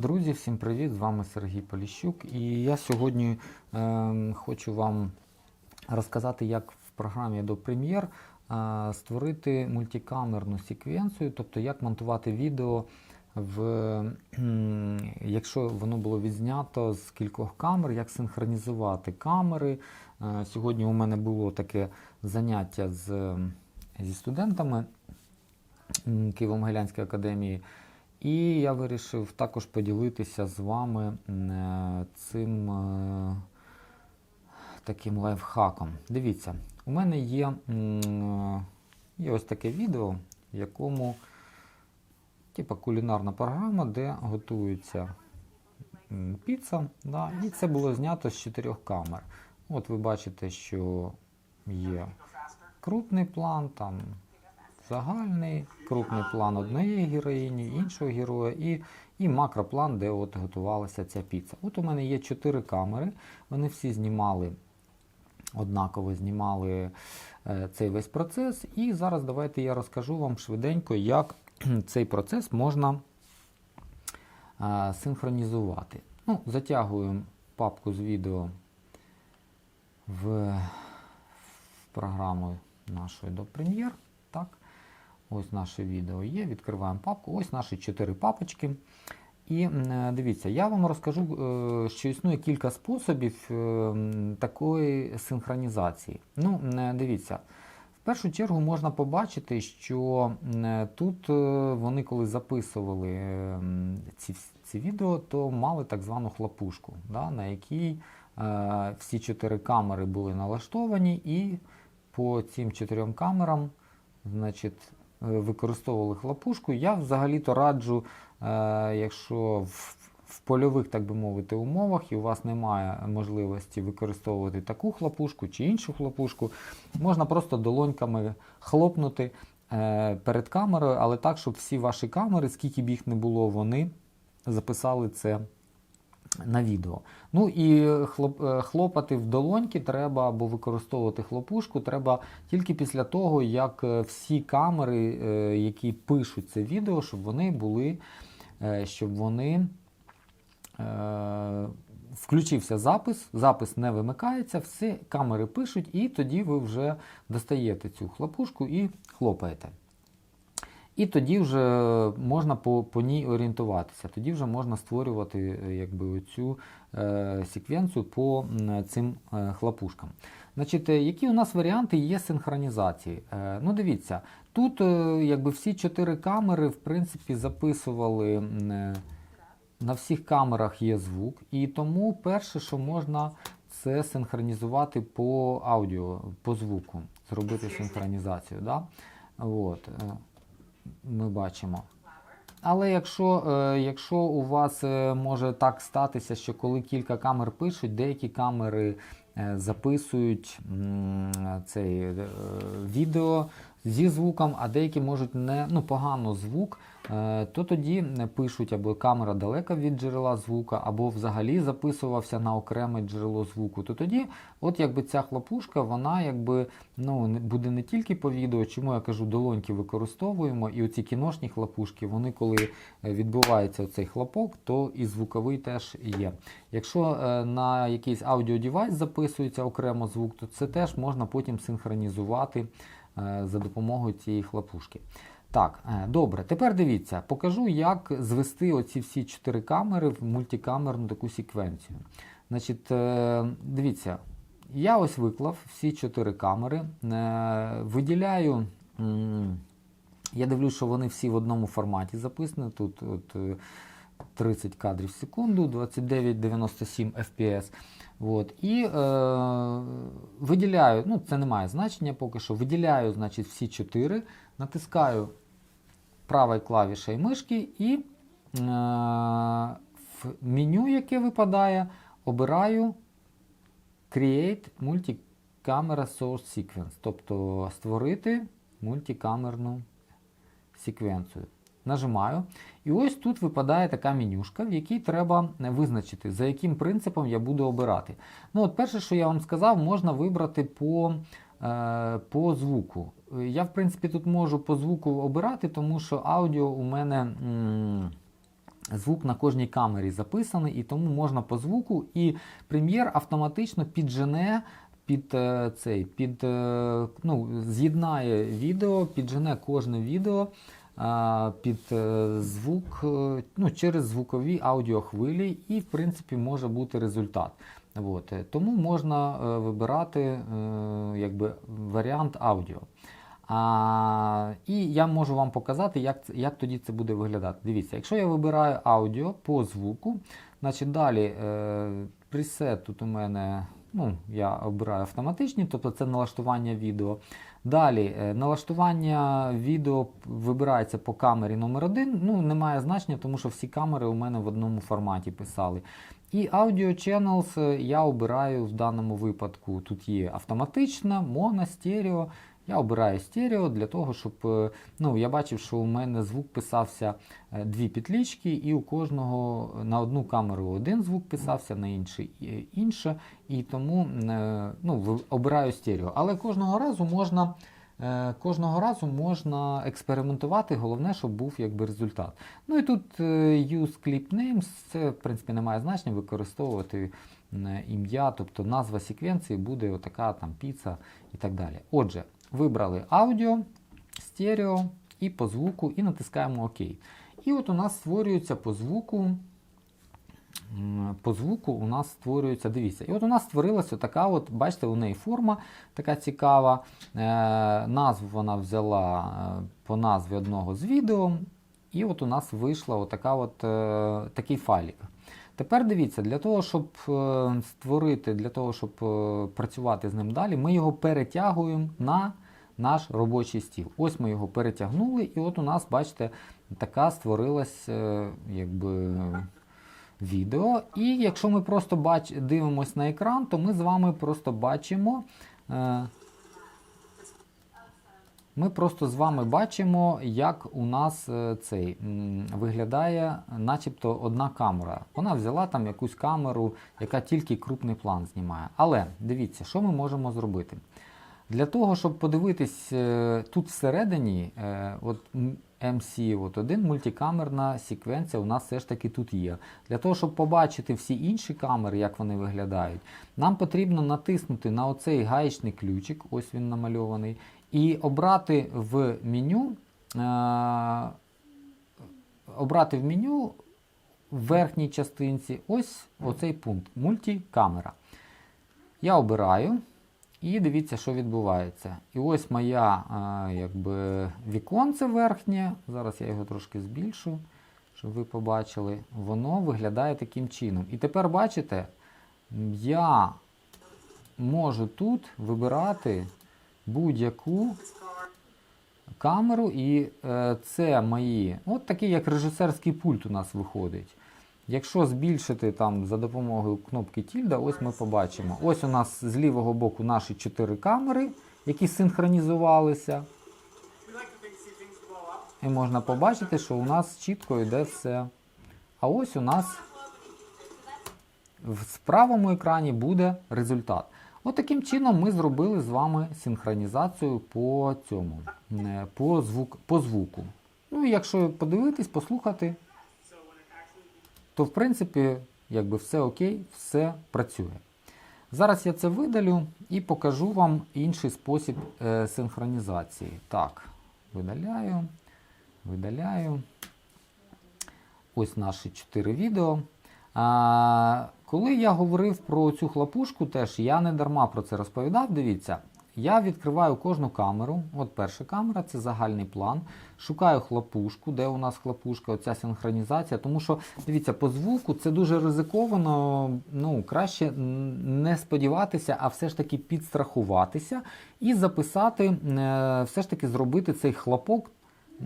Друзі, всім привіт! З вами Сергій Поліщук. І я сьогодні е, хочу вам розказати, як в програмі Adobe Premiere е, створити мультикамерну секвенцію, тобто як монтувати відео, в, кхм, якщо воно було відзнято з кількох камер, як синхронізувати камери. Е, сьогодні у мене було таке заняття з, зі студентами Києво-Могилянської академії. І я вирішив також поділитися з вами е, цим е, таким лайфхаком. Дивіться, у мене є, є ось таке відео, в якому типа кулінарна програма, де готується піца. Да, і це було знято з чотирьох камер. От ви бачите, що є крупний план, там загальний, крупний план однієї героїні, іншого героя і, і макроплан, де от готувалася ця піца. От у мене є чотири камери, вони всі знімали однаково знімали е, цей весь процес. І зараз давайте я розкажу вам швиденько, як цей процес можна е, синхронізувати. Ну, затягуємо папку з відео в, в програму нашої до Premiere. Так. Ось наше відео є. Відкриваємо папку. Ось наші чотири папочки. І е, дивіться, я вам розкажу, е, що існує кілька способів е, такої синхронізації. Ну, дивіться, в першу чергу можна побачити, що тут вони, коли записували ці, ці відео, то мали так звану хлопушку, да, на якій всі чотири камери були налаштовані, і по цим чотирьом камерам значить, використовували хлопушку. Я взагалі-то раджу, е, якщо в, в польових, так би мовити, умовах і у вас немає можливості використовувати таку хлопушку чи іншу хлопушку, можна просто долоньками хлопнути е, перед камерою, але так, щоб всі ваші камери, скільки б їх не було, вони записали це на відео. Ну і е, хлопати в долоньки треба або використовувати хлопушку треба тільки після того, як е, всі камери, е, які пишуть це відео, щоб вони були, щоб вони включився запис, запис не вимикається, всі камери пишуть, і тоді ви вже достаєте цю хлопушку і хлопаєте. І тоді вже можна по, по ній орієнтуватися. Тоді вже можна створювати е, якби, цю е, секвенцію по цим е, хлопушкам. Значить, е, які у нас варіанти є синхронізації? Е, ну, дивіться, тут е, якби всі чотири камери в принципі записували. е, на всіх камерах є звук, і тому перше, що можна, це синхронізувати по аудіо, по звуку, зробити синхронізацію. Да? От, е, ми бачимо. Але якщо, е, якщо у вас е, може так статися, що коли кілька камер пишуть, деякі камери е, записують цей відео зі звуком, а деякі можуть не ну, погано звук, то тоді пишуть або камера далека від джерела звука, або взагалі записувався на окреме джерело звуку, то тоді, от якби ця хлопушка, вона якби ну, буде не тільки по відео, чому я кажу, долоньки використовуємо, і оці кіношні хлопушки, вони коли е, відбувається цей хлопок, то і звуковий теж є. Якщо е, на якийсь аудіодевайс записується окремо звук, то це теж можна потім синхронізувати е, за допомогою цієї хлопушки. Так, е, добре. Тепер дивіться, покажу, як звести оці всі чотири камери в мультикамерну таку секвенцію. Значить, е, дивіться, я ось виклав всі чотири камери, е, виділяю. Я дивлюсь, що вони всі в одному форматі записані. Тут от, е, 30 кадрів в секунду, 29-97 FPS. От. І е, виділяю, ну це не має значення поки що. Виділяю значить, всі чотири, натискаю правою клавішею мишки і е, в меню, яке випадає, обираю Create Multi-Camera Source Sequence, тобто створити мультикамерну секвенцію. Нажимаю. І ось тут випадає така менюшка, в якій треба визначити, за яким принципом я буду обирати. Ну, от Перше, що я вам сказав, можна вибрати по, по звуку. Е, Я, в принципі, тут можу по звуку обирати, тому що аудіо у мене Звук на кожній камері записаний, і тому можна по звуку, і прем'єр автоматично піджене під е, цей, під, е, ну, з'єднає відео, піджене кожне відео під е, звук е, ну, через звукові аудіохвилі, і, в принципі, може бути результат. От. е, Тому можна е, вибирати е, якби, варіант аудіо. А, і я можу вам показати, як, як тоді це буде виглядати. Дивіться, якщо я вибираю аудіо по звуку, значить далі е, пресет тут у мене, ну, я обираю автоматичні, тобто це налаштування відео. Далі е, налаштування відео вибирається по камері номер 1 Ну, немає значення, тому що всі камери у мене в одному форматі писали. І Audio Channels е, я обираю в даному випадку. Тут є автоматична, моно, стерео. Я обираю стерео для того, щоб е, ну, я бачив, що у мене звук писався е, дві петлічки, і у кожного на одну камеру один звук писався, на інший е, інше. І тому е, ну, обираю стерео. Але кожного разу можна. е, Кожного разу можна експериментувати, головне, щоб був якби результат. Ну і тут е, use clip names, це в принципі не має значення використовувати ім'я, тобто назва секвенції буде отака там піца і так далі. Отже, вибрали аудіо, стерео і по звуку, і натискаємо ОК. І от у нас створюється по звуку. По звуку у нас створюється, дивіться, і от у нас створилася така, от, бачите, у неї форма така цікава. Е, назву вона взяла е, по назві одного з відео. І от у нас вийшла отака от, е, такий файлик. Тепер дивіться, для того, щоб е, створити, для того, щоб е, працювати з ним далі, ми його перетягуємо на наш робочий стіл. Ось ми його перетягнули, і от у нас, бачите, така створилась е, якби, відео. І якщо ми просто бач, дивимось на екран, то ми з вами просто бачимо. Ми просто з вами бачимо, як у нас е, цей виглядає, начебто, одна камера. Вона взяла там якусь камеру, яка тільки крупний план знімає. Але дивіться, що ми можемо зробити. Для того, щоб подивитись е, тут всередині, е, от MC от один мультикамерна секвенція у нас все ж таки тут є. Для того, щоб побачити всі інші камери, як вони виглядають, нам потрібно натиснути на оцей гаєчний ключик, ось він намальований, і обрати в меню, е, обрати в меню в верхній частинці ось оцей пункт мультикамера. Я обираю. І дивіться, що відбувається. І ось моя а, якби, віконце верхнє. Зараз я його трошки збільшу, щоб ви побачили. Воно виглядає таким чином. І тепер бачите, я можу тут вибирати будь-яку камеру, і е, це мої. От такий як режисерський пульт у нас виходить. Якщо збільшити там за допомогою кнопки Тільда, ось ми побачимо. Ось у нас з лівого боку наші чотири камери, які синхронізувалися. І можна побачити, що у нас чітко йде все. А ось у нас в правому екрані буде результат. От таким чином ми зробили з вами синхронізацію по цьому, е, по, звук, по звуку. Ну і якщо подивитись, послухати, то в принципі, якби все окей, все працює. Зараз я це видалю і покажу вам інший спосіб е, синхронізації. Так, видаляю, видаляю. Ось наші чотири відео. А, коли я говорив про цю хлопушку, теж я не дарма про це розповідав. Дивіться, я відкриваю кожну камеру. От перша камера, це загальний план. Шукаю хлопушку, де у нас хлопушка, оця синхронізація. Тому що, дивіться, по звуку це дуже ризиковано. Ну, краще не сподіватися, а все ж таки підстрахуватися і записати, е, все ж таки зробити цей хлопок.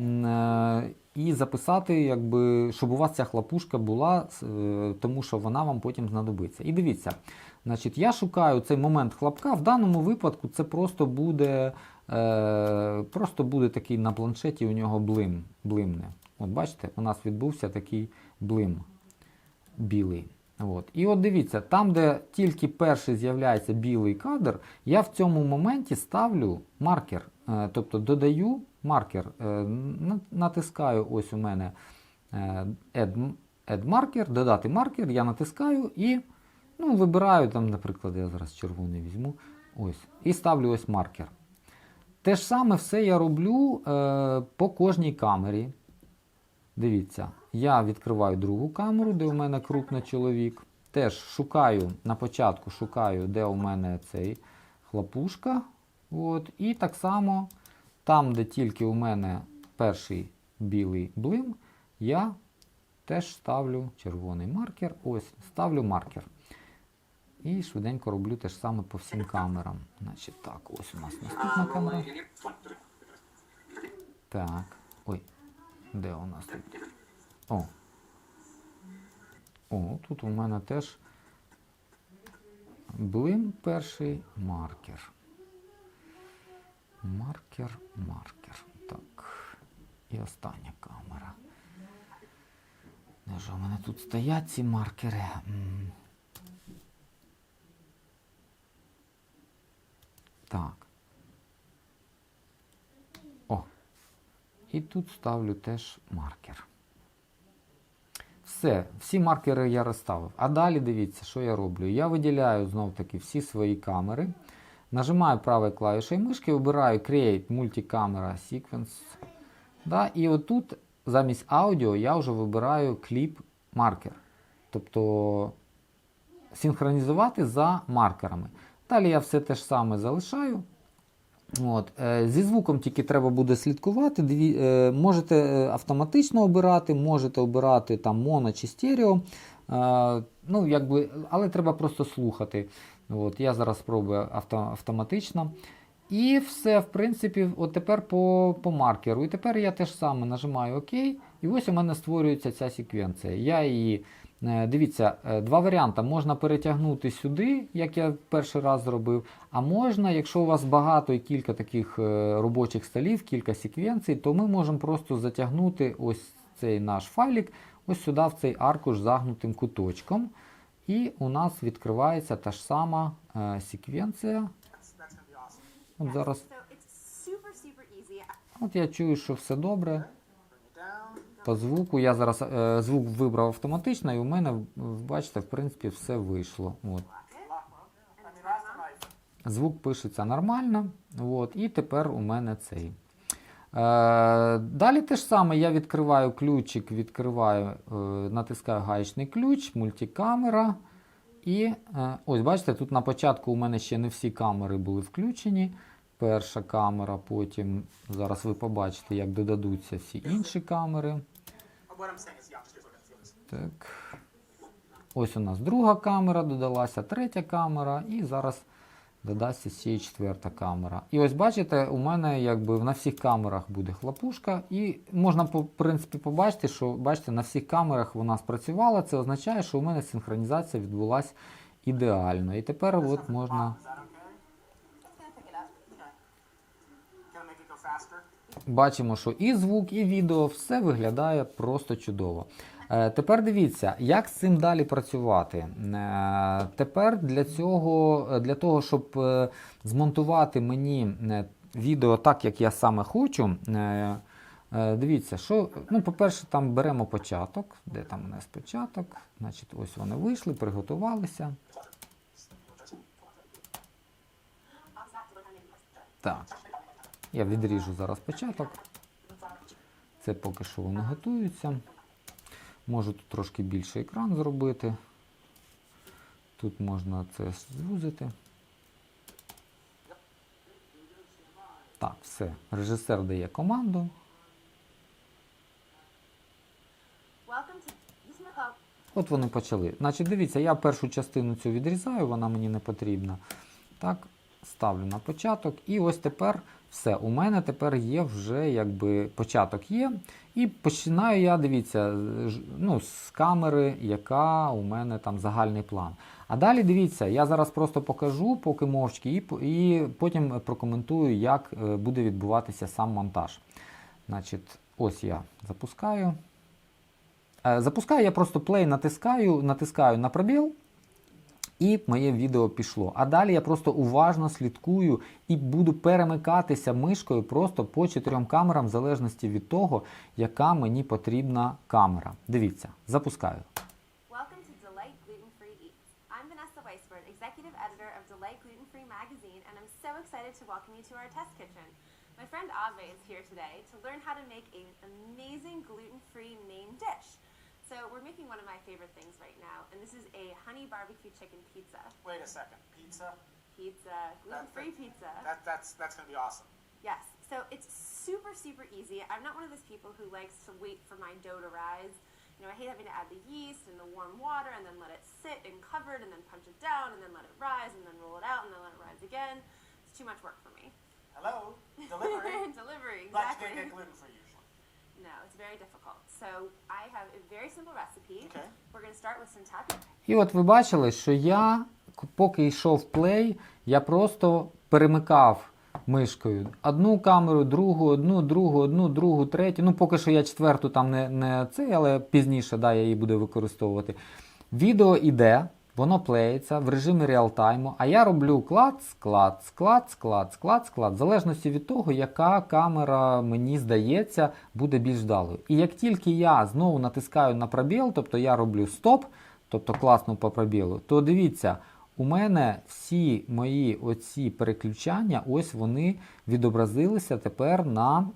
Е, І записати, якби, щоб у вас ця хлопушка була, е, тому що вона вам потім знадобиться. І дивіться, значить, я шукаю цей момент хлопка. В даному випадку це просто буде, е, просто буде такий на планшеті у нього блим, блимне. От бачите, у нас відбувся такий блим білий. От. І от дивіться, там, де тільки перший з'являється білий кадр, я в цьому моменті ставлю маркер. Е, Тобто додаю маркер, е, натискаю ось у мене Add Add marker, додати маркер, я натискаю і ну, вибираю, там, наприклад, я зараз червоний візьму. Ось, і ставлю ось маркер. Те ж саме все я роблю е, по кожній камері. Дивіться, я відкриваю другу камеру, де у мене крупний чоловік. Теж шукаю на початку, шукаю, де у мене цей хлопушка. От, і так само, там, де тільки у мене перший білий блим, я теж ставлю червоний маркер. Ось, ставлю маркер. І швиденько роблю те ж саме по всім камерам. Значить, так, ось у нас наступна камера. Так. Ой. Де у нас тут? О. О, тут у мене теж блим перший маркер. Маркер, маркер. Так. І остання камера. Де ж у мене тут стоять ці маркери? Так. О. І тут ставлю теж маркер. Все, всі маркери я розставив. А далі дивіться, що я роблю. Я виділяю знов-таки всі свої камери. Нажимаю правою клавішою мишки, обираю Create Multi-Camera Sequence. Да, і отут замість аудіо я вже вибираю кліп маркер. Тобто синхронізувати за маркерами. Далі я все те ж саме залишаю. От. е, Зі звуком тільки треба буде слідкувати. Дві, е, можете е, автоматично обирати, можете обирати там моно чи стерео. Е, ну, якби, але треба просто слухати. От. Я зараз спробую авто, автоматично. І все, в принципі, от тепер по, по маркеру. І тепер я теж саме нажимаю ОК. І ось у мене створюється ця секвенція. Я її. Е, Дивіться, е, два варіанти. Можна перетягнути сюди, як я перший раз зробив. А можна, якщо у вас багато і кілька таких е, робочих столів, кілька секвенцій, то ми можемо просто затягнути ось цей наш файлик ось сюди, в цей аркуш загнутим куточком. І у нас відкривається та ж сама е, секвенція. От зараз, от я чую, що все добре. По звуку я зараз е, звук вибрав автоматично, і у мене, бачите, в принципі, все вийшло. От. Звук пишеться нормально. От, і тепер у мене цей. Е, далі те ж саме я відкриваю ключик, відкриваю, е, натискаю гаєчний ключ, мультикамера. І е, ось бачите, тут на початку у мене ще не всі камери були включені. Перша камера, потім зараз ви побачите, як додадуться всі інші камери. Так. Ось у нас друга камера додалася, третя камера, і зараз додасться ще й четверта камера. І ось бачите, у мене якби на всіх камерах буде хлопушка, і можна в принципі побачити, що бачите, на всіх камерах вона спрацювала. Це означає, що у мене синхронізація відбулася ідеально. І тепер от можна. Бачимо, що і звук, і відео все виглядає просто чудово. Е, Тепер дивіться, як з цим далі працювати. Е, Тепер для цього, е, для того, щоб змонтувати мені відео так, як я саме хочу. Дивіться, що, ну, по-перше, там беремо початок. Де там у нас початок? Значить, ось вони вийшли, приготувалися. Так. Я відріжу зараз початок. Це поки що вони готуються. Можу тут трошки більше екран зробити. Тут можна це звузити. Так, все. Режисер дає команду. От вони почали. Значить, дивіться, я першу частину цю відрізаю, вона мені не потрібна. Так, ставлю на початок. І ось тепер все. У мене тепер є вже якби початок є. І починаю я, дивіться, ну, з камери, яка у мене там загальний план. А далі дивіться, я зараз просто покажу, поки мовчки, і, і потім прокоментую, як е, буде відбуватися сам монтаж. Значить, ось я запускаю. Е, Запускаю я просто play, натискаю, натискаю на пробіл. І моє відео пішло. А далі я просто уважно слідкую і буду перемикатися мишкою просто по чотирьом камерам, в залежності від того, яка мені потрібна камера. Дивіться, запускаю. My friend Ave is here today to learn how to make an amazing gluten free main dish. So, we're making one of my favorite things right now, and this is a honey barbecue chicken pizza. Wait a second. Pizza? Pizza, gluten free pizza. That, that's, that's going to be awesome. Yes. So it's super, super easy. I'm not one of those people who likes to wait for my dough to rise. You know, I hate having to add the yeast and the warm water and then let it sit and cover it and then punch it down and then let it rise and then roll it out and then let it rise again. It's too much work for me. Hello? Delivery? Delivery, you exactly. can't get gluten free usually. І от ви бачили, що я, поки йшов плей, я просто перемикав мишкою. Одну камеру, другу, одну, другу, одну, другу, третю. Ну, поки що я четверту там не, не цей, але пізніше да, я її буду використовувати. Відео іде, воно плеється в режимі реалтайму, а я роблю клац, клац, клац, клац, клац, клац, в залежності від того, яка камера, мені здається, буде більш вдалою. І як тільки я знову натискаю на пробіл, тобто я роблю стоп, тобто класно по пробілу, то дивіться, у мене всі мої оці переключання, ось вони відобразилися тепер на,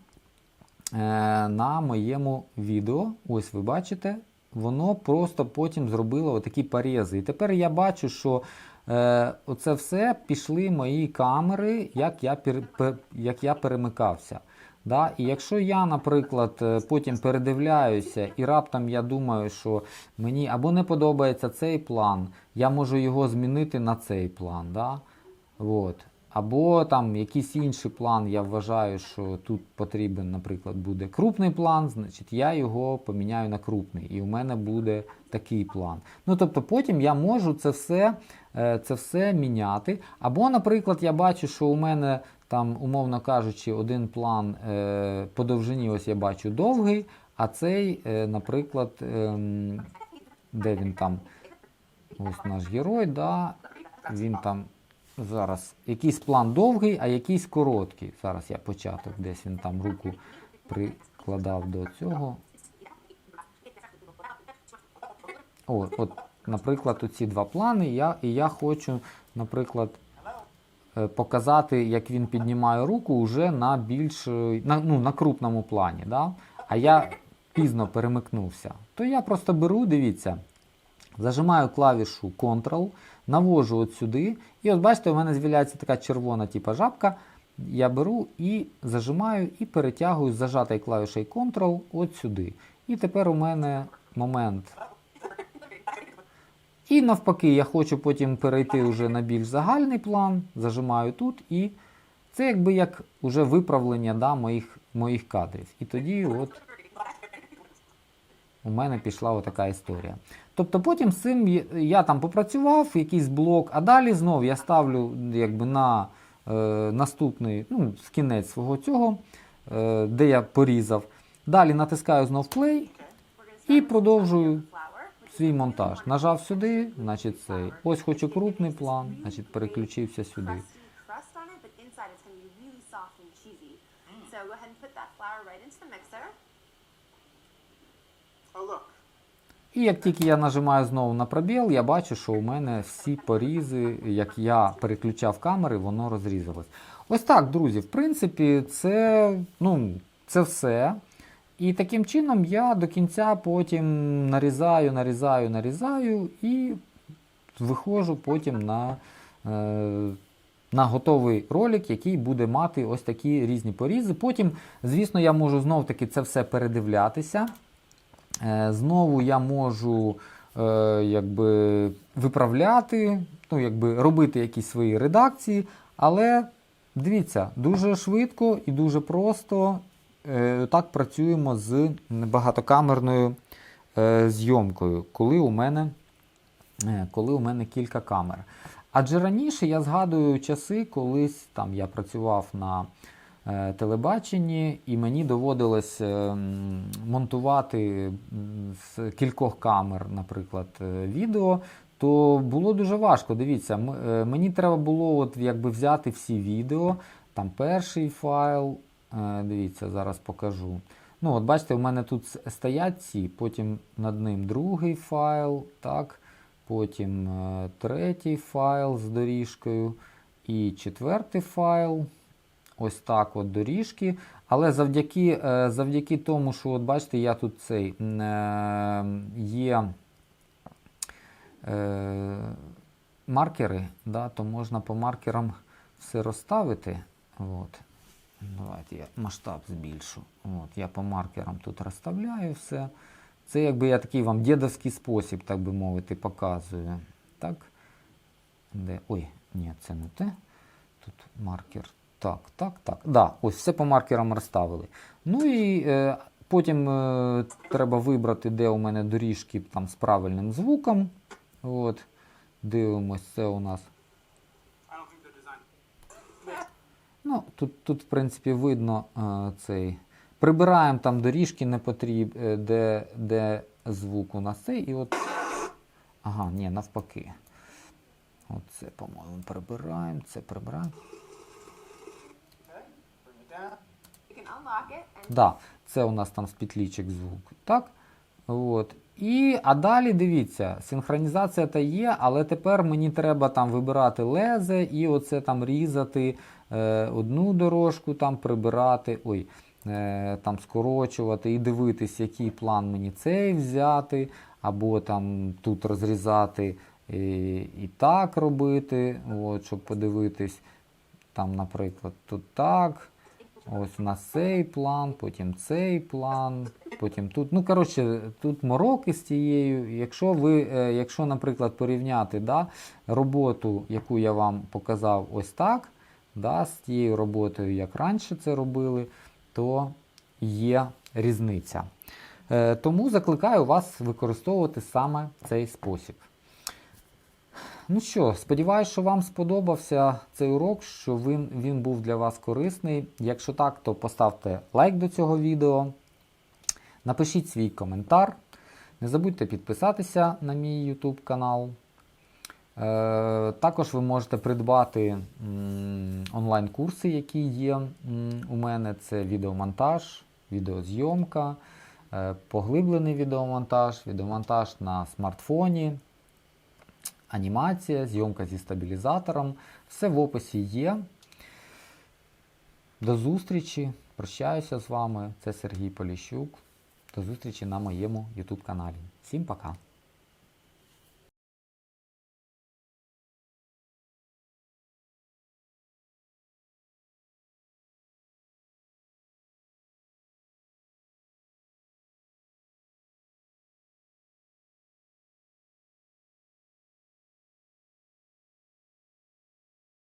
е, на моєму відео. Ось ви бачите, воно просто потім зробило отакі порізи. І тепер я бачу, що е, оце все пішли мої камери, як я, пер, пер- як я перемикався. Да? І якщо я, наприклад, е, потім передивляюся і раптом я думаю, що мені або не подобається цей план, я можу його змінити на цей план. Да? От. Або там якийсь інший план, я вважаю, що тут потрібен, наприклад, буде крупний план, значить я його поміняю на крупний, і у мене буде такий план. Ну тобто потім я можу це все, е, це все міняти. Або, наприклад, я бачу, що у мене там, умовно кажучи, один план е, по довжині, ось я бачу довгий, а цей, е, наприклад, ем, де він там? Ось наш герой, да, він там зараз якийсь план довгий, а якийсь короткий. Зараз я початок, десь він там руку прикладав до цього. О, от, наприклад, оці два плани. Я, і я хочу, наприклад, е, показати, як він піднімає руку вже на більш е, на, ну, на крупному плані. Да? А я пізно перемикнувся. То я просто беру, дивіться, зажимаю клавішу Ctrl, навожу от сюди, і от бачите, у мене з'являється така червона типа жабка. Я беру і зажимаю і перетягую з зажатою Ctrl от сюди. І тепер у мене момент. І навпаки, я хочу потім перейти вже на більш загальний план, зажимаю тут, і це якби як уже виправлення да, моїх, моїх кадрів. І тоді от у мене пішла отака історія. Тобто потім з цим я- там попрацював, якийсь блок, а далі знов я ставлю якби на е, наступний, ну, в кінець свого цього, е, де я порізав. Далі натискаю знов play і продовжую свій монтаж. Нажав сюди, значить цей. Ось хочу крупний план, значить переключився сюди. І як тільки я нажимаю знову на пробіл, я бачу, що у мене всі порізи, як я переключав камери, воно розрізалось. Ось так, друзі, в принципі, це, ну, це все. І таким чином я до кінця потім нарізаю, нарізаю, нарізаю і виходжу потім на, е, на готовий ролик, який буде мати ось такі різні порізи. Потім, звісно, я можу знов таки це все передивлятися. Е, Знову я можу е, якби, виправляти, ну, якби, робити якісь свої редакції, але дивіться, дуже швидко і дуже просто е, так працюємо з багатокамерною зйомкою, коли у мене, коли у мене кілька камер. Адже раніше я згадую часи, колись там я працював на телебаченні, і мені доводилось е, монтувати з кількох камер, наприклад, е, відео. то було дуже важко. Дивіться, е, мені треба було от якби взяти всі відео. Там перший файл. е, Дивіться, зараз покажу. Ну, от бачите, у мене тут стоять ці, потім над ним другий файл, так, потім е, третій файл з доріжкою і четвертий файл. Ось так от доріжки. Але завдяки, е, завдяки тому, що от бачите, я тут цей е, є е, маркери, да, то можна по маркерам все розставити. От. Давайте я масштаб збільшу. От, я по маркерам тут розставляю все. Це якби я такий вам дідовський спосіб, так би мовити, показую. Так. Де? Ой, ні, це не те. Тут маркер. Так, так, так. Да, ось все по маркерам розставили. Ну і е, потім е, треба вибрати, де у мене доріжки там з правильним звуком. От. Дивимось, це у нас. Ну, тут, тут, в принципі, видно е, цей. Прибираємо там доріжки не потріб, е, де, де звук у нас цей. І от. Ага, ні, навпаки. Оце, по-моєму, прибираємо, це прибираємо. Да, це у нас там з петлічок звук. Так? От. І, а далі дивіться, синхронізація та є, але тепер мені треба там вибирати лезе і оце там різати е, одну дорожку, там прибирати, ой, е, там скорочувати і дивитись, який план мені цей взяти, або там тут розрізати і, і так робити, от, щоб подивитись. Там, наприклад, тут так. Ось у нас цей план, потім цей план, потім тут. Ну, коротше, тут мороки з тією. Якщо ви, е, якщо, наприклад, порівняти да, роботу, яку я вам показав ось так, да, з тією роботою, як раніше це робили, то є різниця. Е, Тому закликаю вас використовувати саме цей спосіб. Ну що, сподіваюся, що вам сподобався цей урок, що він, він був для вас корисний. Якщо так, то поставте лайк до цього відео, напишіть свій коментар. Не забудьте підписатися на мій YouTube канал. Е, також ви можете придбати онлайн-курси, які є у мене. Це відеомонтаж, відеозйомка, е, поглиблений відеомонтаж, відеомонтаж на смартфоні анімація, зйомка зі стабілізатором. Все в описі є. До зустрічі. Прощаюся з вами. Це Сергій Поліщук. До зустрічі на моєму YouTube каналі. Всім пока!